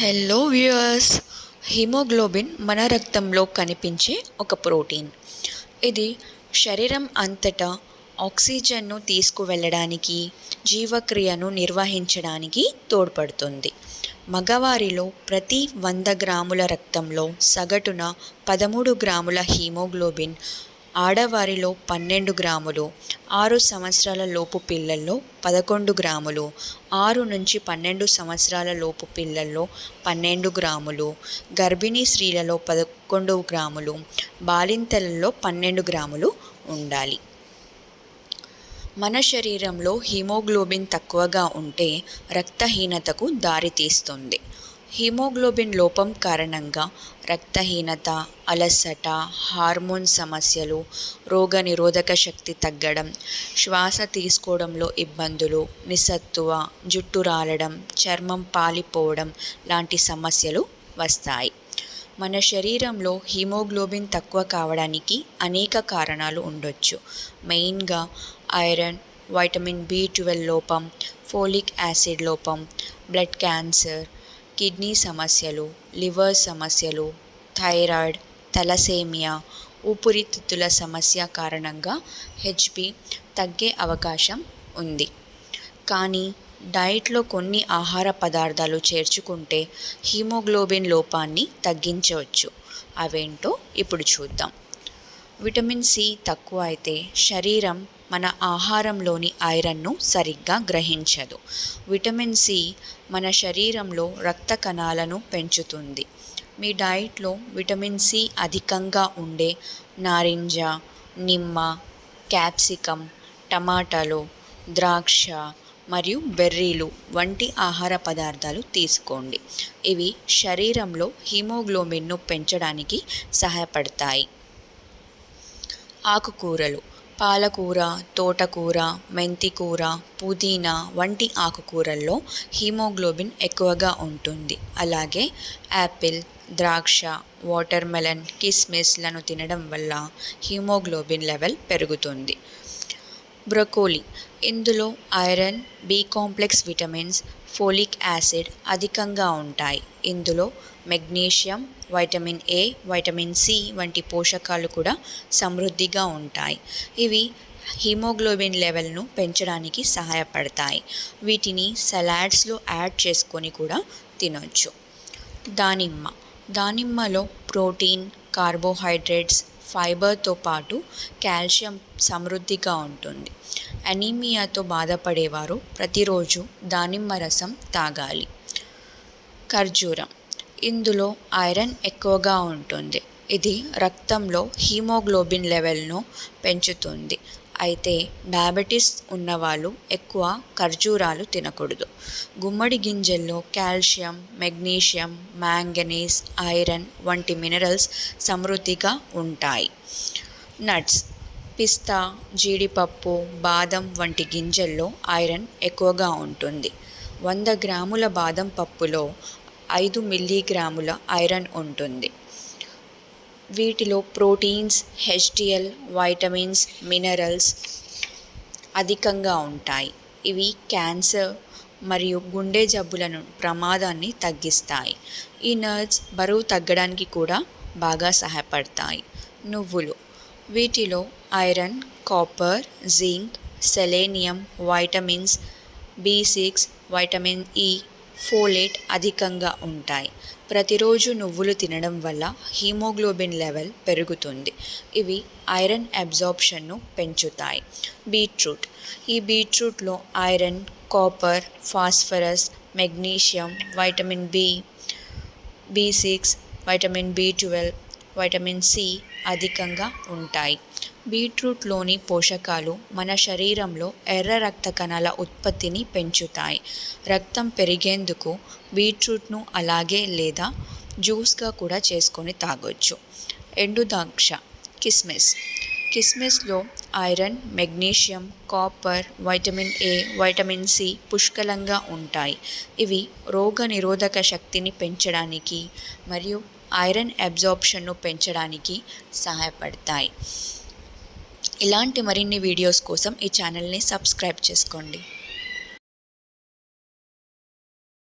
Hello viewers haemoglobin మన రక్తంలో కనిపించే ఒక ప్రోటీన్. ఇది శరీరం అంతటా ఆక్సిజన్ను తీసుకువెళ్ళడానికి జీవక్రియను నిర్వహించడానికి తోడ్పడుతుంది. మగవారిలో ప్రతి వంద గ్రాముల రక్తంలో సగటున పదమూడు గ్రాముల హీమోగ్లోబిన్ ఆడవారిలో పన్నెండు గ్రాములు ఆరు సంవత్సరాల లోపు పిల్లల్లో పదకొండు గ్రాములు ఆరు నుంచి పన్నెండు సంవత్సరాల లోపు పిల్లల్లో పన్నెండు గ్రాములు గర్భిణీ స్త్రీలలో పదకొండు గ్రాములు బాలింతలలో పన్నెండు గ్రాములు ఉండాలి. మన శరీరంలో హిమోగ్లోబిన్ తక్కువగా ఉంటే రక్తహీనతకు దారితీస్తుంది. హిమోగ్లోబిన్ లోపం కారణంగా రక్తహీనత అలసట హార్మోన్ సమస్యలు రోగనిరోధక శక్తి తగ్గడం శ్వాస తీసుకోవడంలో ఇబ్బందులు నిస్సత్తువ జుట్టు రాలడం చర్మం పాలిపోవడం లాంటి సమస్యలు వస్తాయి. మన శరీరంలో హిమోగ్లోబిన్ తక్కువ కావడానికి అనేక కారణాలు ఉండొచ్చు. మెయిన్గా ఐరన్ వైటమిన్ బి ట్వెల్వ్ లోపం ఫోలిక్ యాసిడ్ లోపం బ్లడ్ క్యాన్సర్ కిడ్నీ సమస్యలు లివర్ సమస్యలు థైరాయిడ్ తలసేమియా ఊపిరితిత్తుల సమస్య కారణంగా హెచ్పి తగ్గే అవకాశం ఉంది. కానీ డైట్లో కొన్ని ఆహార పదార్థాలు చేర్చుకుంటే హీమోగ్లోబిన్ లోపాన్ని తగ్గించవచ్చు. అవేంటో ఇప్పుడు చూద్దాం. విటమిన్ సి తక్కువ అయితే శరీరం మన ఆహారంలోని ఐరన్ను సరిగ్గా గ్రహించదు. విటమిన్ సి మన శరీరంలో రక్త కణాలను పెంచుతుంది. మీ డైట్లో విటమిన్ సి అధికంగా ఉండే నారింజ నిమ్మ క్యాప్సికమ్ టమాటాలు ద్రాక్ష మరియు బెర్రీలు వంటి ఆహార పదార్థాలు తీసుకోండి. ఇవి శరీరంలో హీమోగ్లోబిన్ను పెంచడానికి సహాయపడతాయి. ఆకుకూరలు. పాలకూర తోటకూర మెంతికూర పుదీనా వంటి ఆకుకూరల్లో హీమోగ్లోబిన్ ఎక్కువగా ఉంటుంది. అలాగే యాపిల్ ద్రాక్ష వాటర్ మెలన్ కిస్మిస్లను తినడం వల్ల హీమోగ్లోబిన్ లెవెల్ పెరుగుతుంది. బ్రొకోలీ. ఇందులో iron B complex vitamins folic acid అధికంగా ఉంటాయి. ఇందులో magnesium vitamin A vitamin C వంటి పోషకాలు కూడా సమృద్ధిగా ఉంటాయి. ఇవి హిమోగ్లోబిన్ లెవెల్ను పెంచడానికి సహాయపడతాయి. వీటిని సలాడ్స్లో యాడ్ చేసుకొని కూడా తినొచ్చు. దానిమ్మ. దానిమ్మలో ప్రోటీన్ కార్బోహైడ్రేట్స్ ఫైబర్తో పాటు కాల్షియం సమృద్ధిగా ఉంటుంది. అనీమియాతో బాధపడేవారు ప్రతిరోజు దానిమ్మ రసం తాగాలి. ఖర్జూరం. ఇందులో ఐరన్ ఎక్కువగా ఉంటుంది. ఇది రక్తంలో హీమోగ్లోబిన్ లెవెల్ను పెంచుతుంది. అయితే డయాబెటీస్ ఉన్నవాళ్ళు ఎక్కువ ఖర్జూరాలు తినకూడదు. గుమ్మడి గింజల్లో కాల్షియం మెగ్నీషియం మ్యాంగనీస్ ఐరన్ వంటి మినరల్స్ సమృద్ధిగా ఉంటాయి. నట్స్. పిస్తా జీడిపప్పు బాదం వంటి గింజల్లో ఐరన్ ఎక్కువగా ఉంటుంది. వంద గ్రాముల బాదం పప్పులో ఐదు మిల్లీగ్రాముల ఐరన్ ఉంటుంది. వీటిలో ప్రోటీన్స్ హెచ్డిఎల్ వైటమిన్స్ మినరల్స్ అధికంగా ఉంటాయి. ఇవి క్యాన్సర్ మరియు గుండె జబ్బులను ప్రమాదాన్ని తగ్గిస్తాయి. ఈ నట్స్ బరువు తగ్గడానికి కూడా బాగా సహాయపడతాయి. నువ్వులు వీటిలో iron copper zinc selenium vitamins B six vitamin E folate అధికంగా ఉంటాయి. ప్రతిరోజు నువ్వులు తినడం వల్ల హీమోగ్లోబిన్ లెవెల్ పెరుగుతుంది. ఇవి ఐరన్ అబ్జార్ప్షన్ను పెంచుతాయి. బీట్రూట్. ఈ బీట్రూట్లో iron copper phosphorus magnesium vitamin B B six vitamin B twelve vitamin C అధికంగా ఉంటాయి. బీట్రూట్లోని పోషకాలు మన శరీరంలో ఎర్ర రక్త కణాల ఉత్పత్తిని పెంచుతాయి. రక్తం పెరిగేందుకు బీట్రూట్ను అలాగే లేదా జ్యూస్గా కూడా చేసుకొని తాగొచ్చు. ఎండు ద్రాక్ష కిస్మిస్. కిస్మిస్లో iron magnesium copper vitamin A vitamin C పుష్కలంగా ఉంటాయి. ఇవి రోగ నిరోధక శక్తిని పెంచడానికి మరియు ఐరన్ అబ్జార్ప్షన్ను పెంచడానికి సహాయపడతాయి. ఇలాంటి మరిన్ని వీడియోస్ కోసం ఈ ఛానల్ని సబ్స్క్రైబ్ చేసుకోండి.